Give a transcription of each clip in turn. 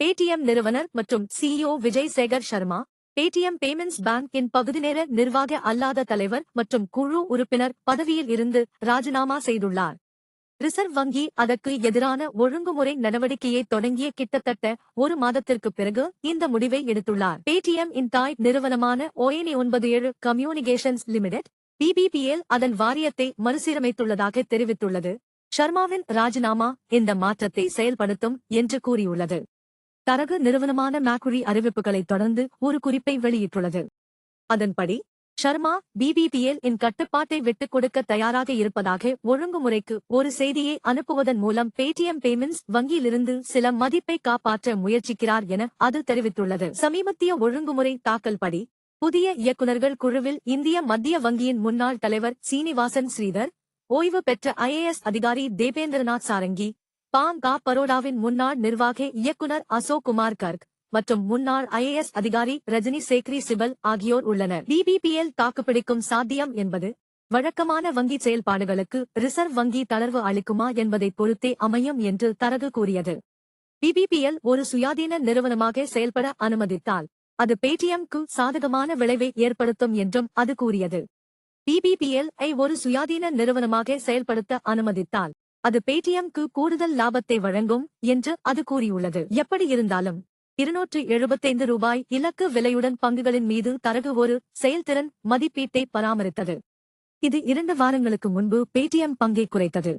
Paytm நிறுவனர் மற்றும் CEO Vijay Shekhar Sharma Paytm payments பேங்கின் பகுதி நேர நிர்வாக அல்லாத தலைவர் மற்றும் குழு உறுப்பினர் பதவியில் இருந்து ராஜினாமா செய்துள்ளார். ரிசர்வ் வங்கி அதற்கு எதிரான ஒழுங்குமுறை நடவடிக்கையை தொடங்கிய கிட்டத்தட்ட ஒரு மாதத்திற்கு பிறகு இந்த முடிவை எடுத்துள்ளார். பேடிஎம் இன் தாய் நிறுவனமான ஓஎனி ஒன்பது ஏழு கம்யூனிகேஷன்ஸ் லிமிடெட் பிபிபிஎல் அதன் வாரியத்தை மறுசீரமைத்துள்ளதாக தெரிவித்துள்ளது. ஷர்மாவின் ராஜினாமா இந்த மாற்றத்தை செயல்படுத்தும் என்று கூறியுள்ளது. தரகு நிறுவனமான மேக்குரி அறிவிப்புகளைத் தொடர்ந்து ஒரு குறிப்பை வெளியிட்டுள்ளது. அதன்படி ஷர்மா பிபிபிஎல் இன் கட்டுப்பாட்டை விட்டுக் கொடுக்க தயாராக இருப்பதாக ஒழுங்குமுறைக்கு ஒரு செய்தியை அனுப்புவதன் மூலம் பேடிஎம் பேமெண்ட்ஸ் வங்கியிலிருந்து சில மதிப்பை காப்பாற்ற முயற்சிக்கிறார் என அது தெரிவித்துள்ளது. சமீபத்திய ஒழுங்குமுறை தாக்கல் படி புதிய இயக்குநர்கள் குழுவில் இந்திய மத்திய வங்கியின் முன்னாள் தலைவர் சீனிவாசன் ஸ்ரீதர் ஓய்வு பெற்ற ஐஏஎஸ் அதிகாரி தேபேந்திரநாத் சாரங்கி பாங் பரோடாவின் முன்னாள் நிர்வாக இயக்குனர் அசோக் குமார் கர்க் மற்றும் முன்னாள் ஐஏஎஸ் அதிகாரி ரஜினி சேக்ரி சிபல் ஆகியோர் உள்ளனர். பிபிபிஎல் தாக்குப்பிடிக்கும் சாத்தியம் என்பது வழக்கமான வங்கி செயல்பாடுகளுக்கு ரிசர்வ் வங்கி தளர்வு அளிக்குமா என்பதைப் பொறுத்தே அமையும் என்று தரகு கூறியது. பிபிபிஎல் ஒரு சுயாதீன நிறுவனமாக செயல்பட அனுமதித்தால் அது பேடிஎம்க்கு சாதகமான விளைவை ஏற்படுத்தும் என்றும் அது கூறியது. பிபிபிஎல் ஐ ஒரு சுயாதீன நிறுவனமாக செயல்படுத்த அனுமதித்தால் அது பேடிஎம்க்கு கூடுதல் லாபத்தை வழங்கும் என்று அது கூறியுள்ளது. எப்படி இருந்தாலும் இருநூற்று எழுபத்தைந்து ரூபாய் இலக்கு விலையுடன் பங்குகளின் மீது தரகு ஒரு செயல்திறன் மதிப்பீட்டை பராமரித்தது. இது இரண்டு வாரங்களுக்கு முன்பு பேடிஎம் பங்கை குறைத்தது.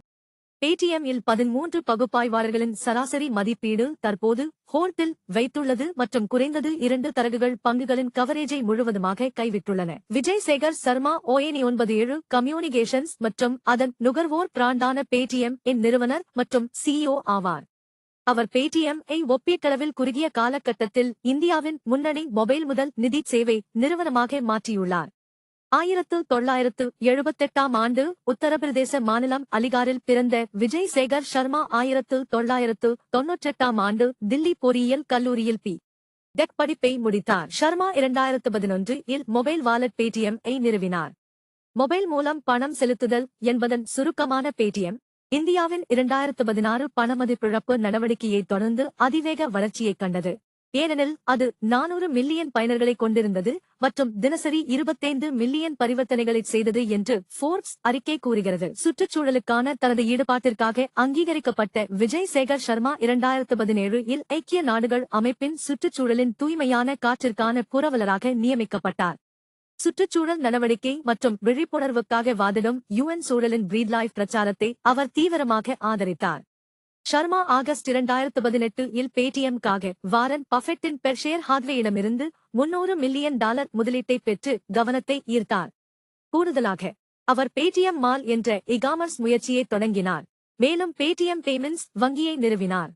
பேடிஎம் இல் பதிமூன்று பகுப்பாய்வாளர்களின் சராசரி மதிப்பீடு தற்போது ஹோல்டில் வைத்துள்ளது மற்றும் குறைந்தது இரண்டு தரகுகள் பங்குகளின் கவரேஜை முழுவதுமாக கைவிட்டுள்ளன. விஜய் சேகர் சர்மா ஓஎனி ஒன்பது ஏழு கம்யூனிகேஷன்ஸ் மற்றும் அதன் நுகர்வோர் பிராண்டான பேடிஎம் இன் நிறுவனர் மற்றும் சிஇஓ ஆவார். அவர் பேடிஎம் ஐ ஒப்பீட்டளவில் குறுகிய காலகட்டத்தில் இந்தியாவின் முன்னணி மொபைல் முதல் நிதி சேவை நிறுவனமாக மாற்றியுள்ளார். ஆயிரத்து தொள்ளாயிரத்து எழுபத்தெட்டாம் ஆண்டு உத்தரப்பிரதேச மாநிலம் அலிகாரில் பிறந்த விஜய் சேகர் சர்மா ஆயிரத்து தொள்ளாயிரத்து தொன்னூற்றெட்டாம் ஆண்டு தில்லி பொறியியல் கல்லூரியில் பி. டெக் படிப்பை முடித்தார். ஷர்மா இரண்டாயிரத்து பதினொன்று இல் மொபைல் வாலெட் பேடிஎம் ஐ நிறுவினார். மொபைல் மூலம் பணம் செலுத்துதல் என்பதன் சுருக்கமான பேடிஎம். இந்தியாவின் இரண்டாயிரத்து பதினாறு பணமதிப்பிழப்பு நடவடிக்கையை தொடர்ந்து அதிவேக வளர்ச்சியைக் கண்டது. ஏனெனில் அது நானூறு மில்லியன் பயனர்களை கொண்டிருந்தது மற்றும் தினசரி இருபத்தைந்து மில்லியன் பரிவர்த்தனைகளை செய்தது என்று ஃபோர்ப்ஸ் அறிக்கை கூறுகிறது. சுற்றுச்சூழலுக்கான தனது ஈடுபாட்டிற்காக அங்கீகரிக்கப்பட்ட விஜய் சேகர் சர்மா இரண்டாயிரத்து பதினேழு இல் ஐக்கிய நாடுகள் அமைப்பின் சுற்றுச்சூழலின் தூய்மையான காற்றிற்கான புரவலராக நியமிக்கப்பட்டார். சுற்றுச்சூழல் நடவடிக்கை மற்றும் விழிப்புணர்வுக்காக வாதிடும் யுஎன் சூழலின் பிரீத் லைஃப் பிரச்சாரத்தை அவர் தீவிரமாக ஆதரித்தார். ஷர்மா ஆகஸ்ட் இரண்டாயிரத்து பதினெட்டு இல் பேடிஎம்காக வாரன் பஃபெட்டின் பெர்ஷேர் ஹாத்வேயிடமிருந்து முன்னூறு மில்லியன் டாலர் முதலீட்டை பெற்று கவனத்தை ஈர்த்தார். கூடுதலாக அவர் பேடிஎம் மால் என்ற இகாமர்ஸ் முயற்சியை தொடங்கினார். மேலும் பேடிஎம் பேமெண்ட்ஸ் வங்கியை நிறுவினார்.